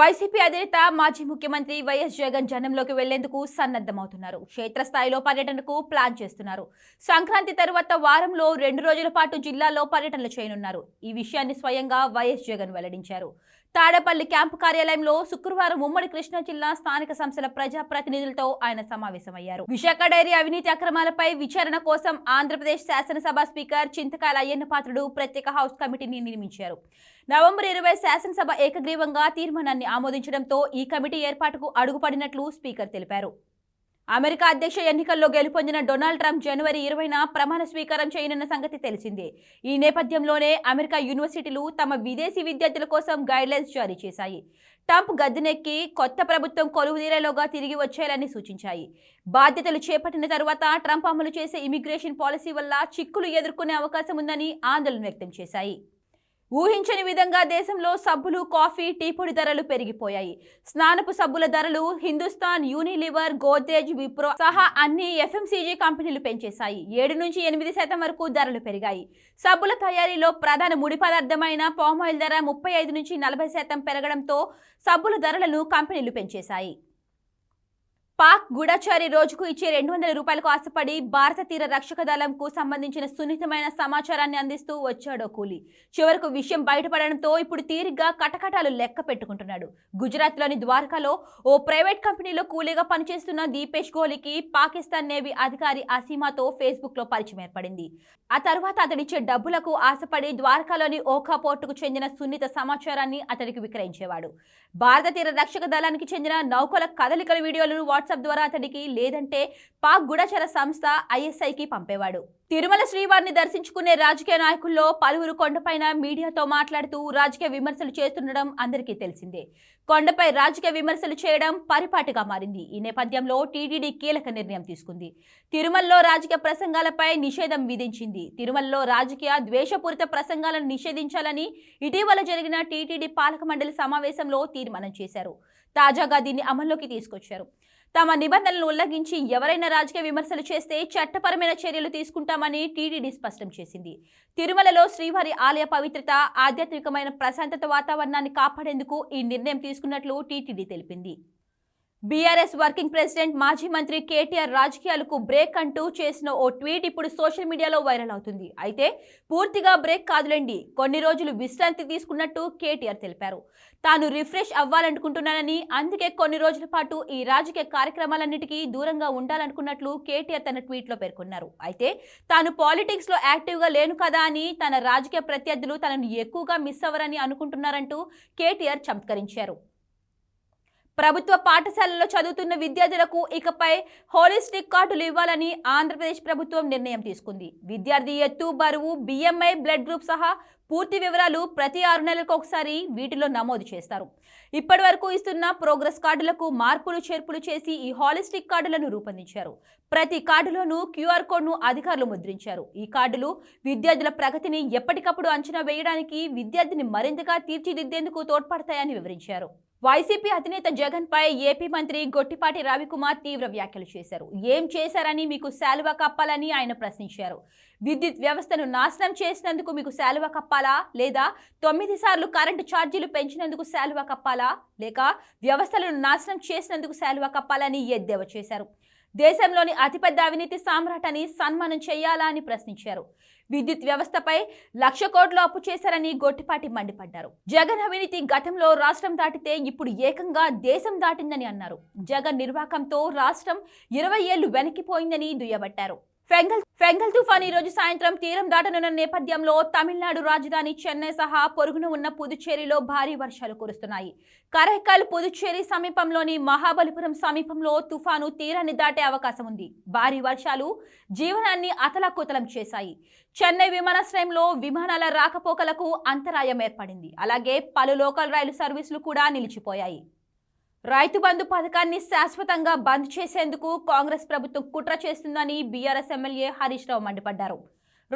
YCP అధినేత మాజీ ముఖ్యమంత్రి వైఎస్ జగన్ జనంలోకి వెళ్ళేందుకు సన్నద్ధమవుతున్నారు. క్షేత్రస్థాయిలో పర్యటనకు ప్లాన్ చేస్తున్నారు. సంక్రాంతి తరువాత వారంలో రెండు రోజుల పాటు జిల్లాలో పర్యటనలు చేయనున్నారు. ఈ విషయాన్ని స్వయంగా వైఎస్ జగన్ వెల్లడించారు. తాడేపల్లి క్యాంపు కార్యాలయంలో శుక్రవారం ఉమ్మడి కృష్ణా జిల్లా స్థానిక సంస్థల ప్రజా ప్రతినిధులతో ఆయన సమావేశమయ్యారు. విశాఖ డైరీ అవినీతి అక్రమాలపై విచారణ కోసం ఆంధ్రప్రదేశ్ శాసనసభ స్పీకర్ చింతకాయల అయ్యన్న పాత్రుడు ప్రత్యేక హౌస్ కమిటీని నియమించారు నవంబర్ ఇరవై శాసనసభ ఏకగ్రీవంగా తీర్మానాన్ని ఆమోదించడంతో ఈ కమిటీ ఏర్పాటుకు అడుగుపడినట్లు స్పీకర్ తెలిపారు. అమెరికా అధ్యక్ష ఎన్నికల్లో గెలుపొందిన డొనాల్డ్ ట్రంప్ జనవరి ఇరవైన ప్రమాణ స్వీకారం చేయనున్న సంగతి తెలిసిందే. ఈ నేపథ్యంలోనే అమెరికా యూనివర్సిటీలు తమ విదేశీ విద్యార్థుల కోసం గైడ్లైన్స్ జారీ చేశాయి. ట్రంప్ గద్దెనెక్కి కొత్త ప్రభుత్వం కొలువుదీరేలోగా తిరిగి వచ్చేయాలని సూచించాయి. బాధ్యతలు చేపట్టిన తరువాత ట్రంప్ అమలు చేసే ఇమిగ్రేషన్ పాలసీ వల్ల చిక్కులు ఎదుర్కొనే అవకాశం ఉందని ఆందోళన వ్యక్తం చేశాయి. ఊహించని విధంగా దేశంలో సబ్బులు కాఫీ టీ పొడి ధరలు పెరిగిపోయాయి. స్నానపు సబ్బుల ధరలు హిందుస్థాన్ యూనిలివర్ గోద్రేజ్ విప్రో సహా అన్ని ఎఫ్ఎంసీజీ కంపెనీలు పెంచేశాయి. ఏడు నుంచి ఎనిమిది శాతం వరకు ధరలు పెరిగాయి. సబ్బుల తయారీలో ప్రధాన ముడి పదార్థమైన పామాయిల్ ధర ముప్పై ఐదు నుంచి నలభై శాతం పెరగడంతో సబ్బుల ధరలను కంపెనీలు పెంచేశాయి. పాక్ గూఢచారి రోజుకు ఇచ్చే రెండు వందల రూపాయలకు ఆశపడి భారత తీర రక్షక దళంకు సంబంధించిన సున్నితమైన సమాచారాన్ని అందిస్తూ వచ్చాడో కూలి. చివరకు విషయం బయటపడడంతో ఇప్పుడు తీరిగ్గా కటకటాలు లెక్క పెట్టుకుంటున్నాడు. గుజరాత్లోని ద్వారకాలో ఓ ప్రైవేట్ కంపెనీలో కూలీగా పనిచేస్తున్న దీపేష్ కోహ్లీకి పాకిస్తాన్ నేవీ అధికారి అసీమాతో ఫేస్బుక్లో పరిచయం ఏర్పడింది. ఆ తర్వాత అతడిచ్చే డబ్బులకు ఆశపడి ద్వారకాలోని ఓఖా పోర్టుకు చెందిన సున్నిత సమాచారాన్ని అతడికి విక్రయించేవాడు. భారత తీర రక్షక దళానికి చెందిన నౌకల కదలికల వీడియోలను వాట్సాప్ ద్వారా అతడికి లేదంటే పాక్ గుడచర సంస్థ ఐఎస్ఐకి పంపేవాడు. తిరుమల శ్రీవారిని దర్శించుకునే రాజకీయ నాయకుల్లో పలువురు కొండపైన మీడియాతో మాట్లాడుతూ రాజకీయ విమర్శలు చేస్తుండడం అందరికీ తెలిసిందే. కొండపై రాజకీయ విమర్శలు చేయడం పరిపాటిగా మారింది. ఈ నేపథ్యంలో టీటీడీ కీలక నిర్ణయం తీసుకుంది. తిరుమలలో రాజకీయ ప్రసంగాలపై నిషేధం విధించింది. తిరుమలలో రాజకీయ ద్వేషపూరిత ప్రసంగాలను నిషేధించాలని ఇటీవల జరిగిన టీటీడీ పాలక మండలి సమావేశంలో తీర్మానం చేశారు. తాజాగా దీన్ని అమల్లోకి తీసుకొచ్చారు. తమ నిబంధనలను ఉల్లంఘించి ఎవరైనా రాజకీయ విమర్శలు చేస్తే చట్టపరమైన చర్యలు తీసుకుంటామని టీటీడీ స్పష్టం చేసింది. తిరుమలలో శ్రీవారి ఆలయ పవిత్రత ఆధ్యాత్మికమైన ప్రశాంతత వాతావరణాన్ని కాపాడేందుకు ఈ నిర్ణయం తీసుకున్నట్లు టీటీడీ తెలిపింది. బీఆర్ఎస్ వర్కింగ్ ప్రెసిడెంట్ మాజీ మంత్రి కేటీఆర్ రాజకీయాలకు బ్రేక్ అంటూ చేసిన ఓ ట్వీట్ ఇప్పుడు సోషల్ మీడియాలో వైరల్ అవుతుంది. అయితే పూర్తిగా బ్రేక్ కాదులేండి కొన్ని రోజులు విశ్రాంతి తీసుకున్నట్టు కేటీఆర్ తెలిపారు. తాను రిఫ్రెష్ అవ్వాలనుకుంటున్నానని అందుకే కొన్ని రోజుల పాటు ఈ రాజకీయ కార్యక్రమాలన్నిటికీ దూరంగా ఉండాలనుకున్నట్లు కేటీఆర్ తన ట్వీట్లో పేర్కొన్నారు. అయితే తాను పాలిటిక్స్లో యాక్టివ్గా లేను కదా అని తన రాజకీయ ప్రత్యర్థులు తనను ఎక్కువగా మిస్ అవ్వరని అనుకుంటున్నారంటూ కేటీఆర్ చమత్కరించారు. ప్రభుత్వ పాఠశాలలో చదువుతున్న విద్యార్థులకు ఇకపై హోలిస్టిక్ కార్డులు ఇవ్వాలని ఆంధ్రప్రదేశ్ ప్రభుత్వం నిర్ణయం తీసుకుంది. విద్యార్థి ఎత్తు బరువు బిఎంఐ బ్లడ్ గ్రూప్ సహా పూర్తి వివరాలు ప్రతి ఆరు నెలలకు ఒకసారి వీటిలో నమోదు చేస్తారు. ఇప్పటి వరకు ఇస్తున్న ప్రోగ్రెస్ కార్డులకు మార్పులు చేర్పులు చేసి ఈ హాలిస్టిక్ కార్డులను రూపొందించారు. ప్రతి కార్డులోనూ క్యూఆర్ కోడ్ను అధికారులు ముద్రించారు. ఈ కార్డులు విద్యార్థుల ప్రగతిని ఎప్పటికప్పుడు అంచనా వేయడానికి విద్యార్థిని మరింతగా తీర్చిదిద్దేందుకు తోడ్పడతాయని వివరించారు. వైసీపీ అధినేత జగన్ పై ఏపీ మంత్రి గొట్టిపాటి రవికుమార్ తీవ్ర వ్యాఖ్యలు చేశారు. ఏం చేశారని మీకు శాలువా కప్పాలని ఆయన ప్రశ్నించారు. విద్యుత్ వ్యవస్థను నాశనం చేసినందుకు మీకు శాలువ కప్పాలా? లేదా తొమ్మిది సార్లు కరెంటు ఛార్జీలు పెంచినందుకు శాలువ కప్పాలా? లేక వ్యవస్థలను నాశనం చేసినందుకు శాలువా కప్పాలని ఎద్దేవా చేశారు? దేశంలోని అతిపెద్ద అవినీతి సామ్రాటని సన్మానం చేయాలా అని ప్రశ్నించారు. విద్యుత్ వ్యవస్థపై లక్ష కోట్లు అప్పు చేశారని గొట్టిపాటి మండిపడ్డారు. జగన్ అవినీతి గతంలో రాష్ట్రం దాటితే ఇప్పుడు ఏకంగా దేశం దాటిందని అన్నారు. జగన్ నిర్వాకంతో రాష్ట్రం ఇరవై ఏళ్ళు వెనక్కిపోయిందని దుయ్యబట్టారు. ఫెంగల్ ఫెంగల్ తుఫాన్ ఈ రోజు సాయంత్రం తీరం దాటనున్న నేపథ్యంలో తమిళనాడు రాజధాని చెన్నై సహా పొరుగున ఉన్న పుదుచ్చేరిలో భారీ వర్షాలు కురుస్తున్నాయి. కరైకల్ పుదుచ్చేరి సమీపంలోని మహాబలిపురం సమీపంలో తుఫాను తీరాన్ని దాటే అవకాశం ఉంది. భారీ వర్షాలు జీవనాన్ని అతలాకుతలం చేశాయి. చెన్నై విమానాశ్రయంలో విమానాల రాకపోకలకు అంతరాయం ఏర్పడింది. అలాగే పలు లోకల్ రైలు సర్వీసులు కూడా నిలిచిపోయాయి. రైతు బంధు పథకాన్ని శాశ్వతంగా బంద్ చేసేందుకు కాంగ్రెస్ ప్రభుత్వం కుట్ర చేస్తుందని బీఆర్ఎస్ ఎమ్మెల్యే హరీష్ రావు మండిపడ్డారు.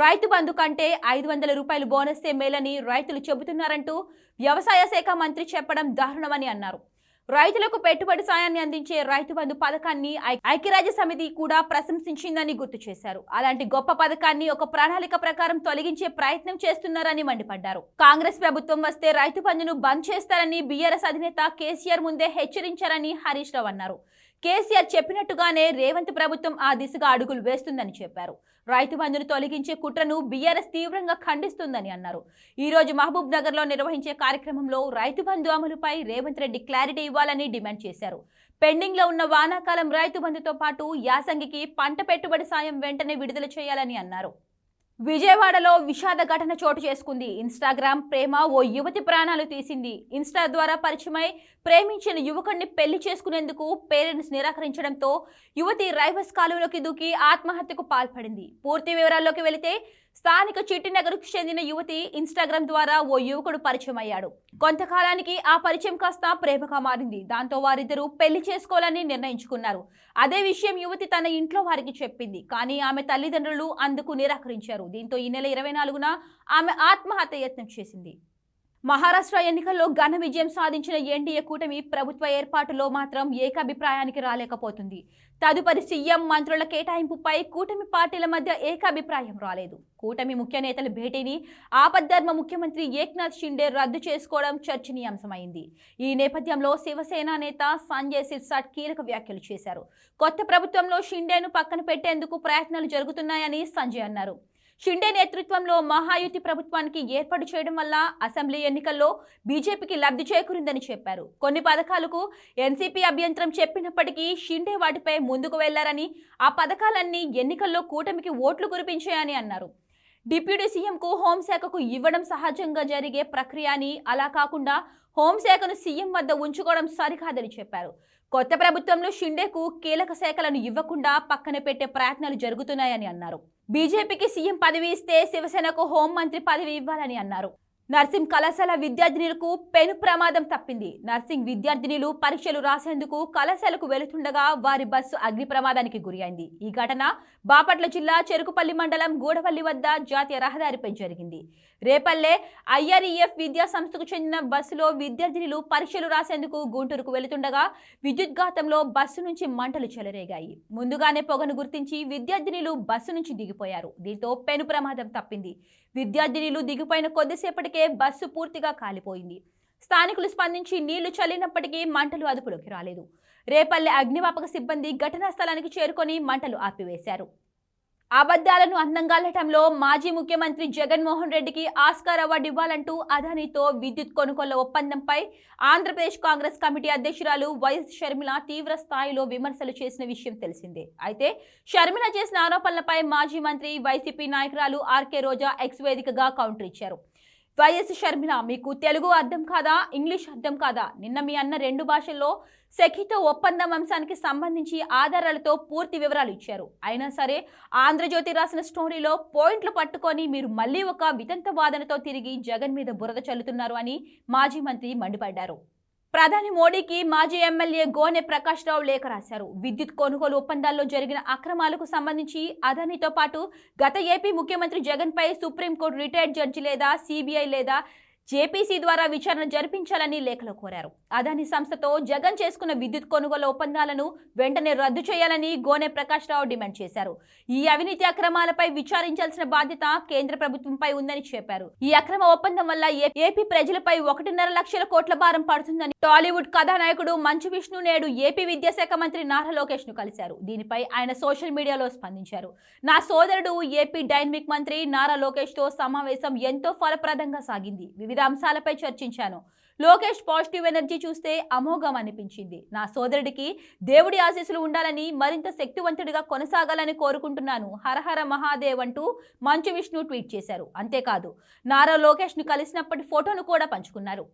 రైతు బంధు కంటే ఐదు వందల రూపాయలు బోనస్తే మేలని రైతులు చెబుతున్నారంటూ వ్యవసాయ శాఖ మంత్రి చెప్పడం దారుణమని అన్నారు. రైతులకు పెట్టుబడి సాయాన్ని అందించే రైతు బంధు పథకాన్ని ఐ- ఐక్యరాజ్య సమితి కూడా ప్రశంసించిందని గుర్తు చేశారు. అలాంటి గొప్ప పథకాన్ని ఒక ప్రణాళిక ప్రకారం తొలగించే ప్రయత్నం చేస్తున్నారని మండిపడ్డారు. కాంగ్రెస్ ప్రభుత్వం వస్తే రైతు బంధును బంద్ చేస్తారని బీఆర్ఎస్ అధినేత కేసీఆర్ ముందే హెచ్చరించారని హరీష్ రావు అన్నారు. కేసీఆర్ చెప్పినట్టుగానే రేవంత్ ప్రభుత్వం ఆ దిశగా అడుగులు వేస్తుందని చెప్పారు. రైతు బంధును తొలగించే కుట్రను బీఆర్ఎస్ తీవ్రంగా ఖండిస్తుందని అన్నారు. ఈ రోజు మహబూబ్ నగర్లో నిర్వహించే కార్యక్రమంలో రైతు బంధు అమలుపై రేవంత్ రెడ్డి క్లారిటీ ఇవ్వాలని డిమాండ్ చేశారు. పెండింగ్లో ఉన్న వానాకాలం రైతు బంధుతో పాటు యాసంగికి పంట పెట్టుబడి సాయం వెంటనే విడుదల చేయాలని అన్నారు. విజయవాడలో విషాద ఘటన చోటు చేసుకుంది. ఇన్స్టాగ్రామ్ ప్రేమ ఓ యువతి ప్రాణాలు తీసింది. ఇన్స్టా ద్వారా పరిచయమై ప్రేమించిన యువకుడిని పెళ్ళి చేసుకునేందుకు పేరెంట్స్ నిరాకరించడంతో యువతి రైవస్ కాలువలోకి దూకి ఆత్మహత్యకు పాల్పడింది. పూర్తి వివరాల్లోకి వెళితే స్థానిక చిట్టినగర్కు చెందిన యువతి ఇన్స్టాగ్రామ్ ద్వారా ఓ యువకుడు పరిచయం అయ్యాడు కొంతకాలానికి ఆ పరిచయం కాస్త ప్రేమగా మారింది. దాంతో వారిద్దరూ పెళ్ళి చేసుకోవాలని నిర్ణయించుకున్నారు. అదే విషయం యువతి తన ఇంట్లో వారికి చెప్పింది. కానీ ఆమె తల్లిదండ్రులు అందుకు నిరాకరించారు. దీంతో ఈ నెల ఇరవై నాలుగున ఆమె ఆత్మహత్య యత్నం చేసింది. మహారాష్ట్ర ఎన్నికల్లో ఘన విజయం సాధించిన ఎన్డీఏ కూటమి ప్రభుత్వ ఏర్పాటులో మాత్రం ఏకాభిప్రాయానికి రాలేకపోతుంది. తదుపరి సీఎం మంత్రుల కేటాయింపుపై కూటమి పార్టీల మధ్య ఏకాభిప్రాయం రాలేదు. కూటమి ముఖ్య నేతల భేటీని ఆపద్ధర్మ ముఖ్యమంత్రి ఏక్నాథ్ షిండే రద్దు చేసుకోవడం చర్చనీయాంశమైంది. ఈ నేపథ్యంలో శివసేన నేత సంజయ్ సిర్సాట్ కీలక వ్యాఖ్యలు చేశారు. కొత్త ప్రభుత్వంలో షిండేను పక్కన పెట్టేందుకు ప్రయత్నాలు జరుగుతున్నాయని సంజయ్ అన్నారు. షిండే నేతృత్వంలో మహాయుతి ప్రభుత్వానికి ఏర్పాటు చేయడం వల్ల అసెంబ్లీ ఎన్నికల్లో బీజేపీకి లబ్ధి చేకూరిందని చెప్పారు. కొన్ని పథకాలకు ఎన్సీపీ అభ్యంతరం చెప్పినప్పటికీ షిండే వాటిపై ముందుకు వెళ్ళారని ఆ పథకాలన్నీ ఎన్నికల్లో కూటమికి ఓట్లు కురిపించాయని అన్నారు. డిప్యూటీ సీఎంకు హోంశాఖకు ఇవ్వడం సహజంగా జరిగే ప్రక్రియ అని అలా కాకుండా హోంశాఖను సీఎం వద్ద ఉంచుకోవడం సరికాదని చెప్పారు. కొత్త ప్రభుత్వంలో షిండేకు కీలక శాఖలను ఇవ్వకుండా పక్కన పెట్టే ప్రయత్నాలు జరుగుతున్నాయని అన్నారు. బీజేపీకి సీఎం పదవి ఇస్తే శివసేనకు హోంమంత్రి పదవి ఇవ్వాలని అన్నారు. నర్సింగ్ కళాశాల విద్యార్థినులకు పెను ప్రమాదం తప్పింది. నర్సింగ్ విద్యార్థినులు పరీక్షలు రాసేందుకు కళాశాలకు వెళుతుండగా వారి బస్సు అగ్ని ప్రమాదానికి గురైంది. ఈ ఘటన బాపట్ల జిల్లా చెరుకుపల్లి మండలం గూడవల్లి వద్ద జాతీయ రహదారిపై జరిగింది. రేపల్లె ఐఆర్ఈఎఫ్ విద్యా సంస్థకు చెందిన బస్సులో విద్యార్థినులు పరీక్షలు రాసేందుకు గుంటూరుకు వెళుతుండగా విద్యుద్ఘాతంలో బస్సు నుంచి మంటలు చెలరేగాయి. ముందుగానే పొగను గుర్తించి విద్యార్థినులు బస్సు నుంచి దిగిపోయారు. దీంతో పెను ప్రమాదం తప్పింది. విద్యార్థినీలు దిగిపోయిన కొద్దిసేపటికే బస్సు పూర్తిగా కాలిపోయింది. స్థానికులు స్పందించి నీళ్ళు చల్లినప్పటికీ మంటలు అదుపులోకి రాలేదు. రేపల్లె అగ్నిమాపక సిబ్బంది ఘటనా స్థలానికి చేరుకొని మంటలు ఆపివేశారు. అబద్ధాలను అందంగా మాజీ ముఖ్యమంత్రి జగన్మోహన్ రెడ్డికి ఆస్కార్ అవార్డు ఇవ్వాలంటూ అదానితో విద్యుత్ కొనుగోళ్ళ ఒప్పందంపై ఆంధ్రప్రదేశ్ కాంగ్రెస్ కమిటీ అధ్యక్షురాలు వైఎస్ షర్మిల తీవ్ర స్థాయిలో విమర్శలు చేసిన విషయం తెలిసిందే. అయితే షర్మిల చేసిన ఆరోపణలపై మాజీ మంత్రి వైసీపీ నాయకురాలు ఆర్కే రోజా ఎక్స్ వేదికగా కౌంటర్ ఇచ్చారు. వైఎస్ షర్మిల మీకు తెలుగు అర్థం కాదా ఇంగ్లీష్ అర్థం కాదా? నిన్న మీ అన్న రెండు భాషల్లో సెఖితో ఒప్పందం అంశానికి సంబంధించి ఆధారాలతో పూర్తి వివరాలు ఇచ్చారు. అయినా సరే ఆంధ్రజ్యోతి రాసిన స్టోరీలో పాయింట్లు పట్టుకొని మీరు మళ్ళీ ఒక వితంత వాదనతో తిరిగి జగన్ మీద బురద చల్లుతున్నారు అని మాజీ మంత్రి మండిపడ్డారు. ప్రధాని మోడీకి మాజీ ఎమ్మెల్యే గోనె ప్రకాష్ రావు లేఖ రాశారు. విద్యుత్ కొనుగోలు ఒప్పందాల్లో జరిగిన అక్రమాలకు సంబంధించి అదానితో పాటు గత ఏపీ ముఖ్యమంత్రి జగన్పై సుప్రీంకోర్టు రిటైర్డ్ జడ్జి లేదా సిబిఐ లేదా జేపీసీ ద్వారా విచారణ జరిపించాలని లేఖలో కోరారు. అదాని సంస్థతో జగన్ చేసుకున్న విద్యుత్ కొనుగోలు ఒప్పందాలను వెంటనే రద్దు చేయాలని గోనె ప్రకాష్ రావు డిమాండ్ చేశారు. ఈ అవినీతి అక్రమాలపై విచారించాల్సిన బాధ్యత కేంద్ర ప్రభుత్వంపై ఉందని చెప్పారు. ఈ అక్రమ ఒప్పందం వల్ల ఏ- ఏపీ ప్రజలపై ఒకటిన్నర లక్షల కోట్ల భారం పడుతుందని టాలీవుడ్ కథానాయకుడు మంచు విష్ణు నేడు ఏపీ విద్యాశాఖ మంత్రి నారా లోకేష్ను కలిశారు. దీనిపై ఆయన సోషల్ మీడియాలో స్పందించారు. నా సోదరుడు ఏపీ డైనమిక్ మంత్రి నారా లోకేష్తో సమావేశం ఎంతో ఫలప్రదంగా సాగింది. వివిధ అంశాలపై చర్చించాను. లోకేష్ పాజిటివ్ ఎనర్జీ చూస్తే అమోఘం అనిపించింది. నా సోదరుడికి దేవుడి ఆశీస్సులు ఉండాలని మరింత శక్తివంతుడిగా కొనసాగాలని కోరుకుంటున్నాను. హరహర మహాదేవ్ అంటూ మంచు విష్ణు ట్వీట్ చేశారు. అంతేకాదు నారా లోకేష్ను కలిసినప్పటి ఫోటోను కూడా పంచుకున్నారు.